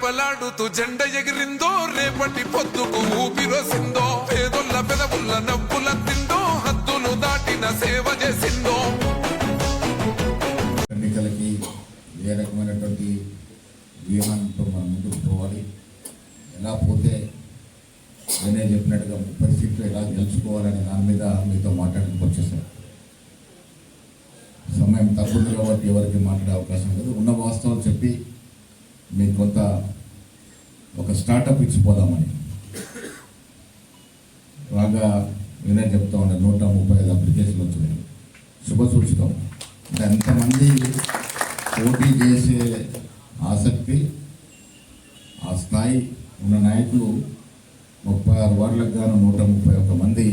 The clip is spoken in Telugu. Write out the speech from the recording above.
కలకలలాడుతూ జెండ ఎగిరిందో రేపటి పొద్దుకు ఊపిరొసిందో పేదొల్ల పెదవుల్ల నవ్వుల తిందో హద్దులు దాటిన సేవ చేసిందో. ఎన్నికలకి ఏ రకమైనటువంటి వ్యూహంతో మనం ముందుకు పోవాలి? ఎలా పోతే నేనే చెప్పినట్టుగా ముప్పై సీట్లు ఎలా గెలుచుకోవాలనే దాని మీద మీతో మాట్లాడడానికి వచ్చేసాను. సమయం తగ్గుతుంది కాబట్టి ఎవరికి మాట్లాడే అవకాశం లేదు. ఉన్న వాస్తవాలు చెప్పి మీకు కొంత ఒక స్టార్టప్ ఇచ్చిపోదామని. బాగా నేనే చెప్తా ఉండే నూట ముప్పై ఐదు అప్లికేషన్లు వచ్చినాయి. శుభ సూచితం అంటే అంతమంది పోటీ చేసే ఆసక్తి ఆ స్థాయి ఉన్న నాయకులు ముప్పై ఆరు వార్డులకు గాను నూట ముప్పై ఒక్క మంది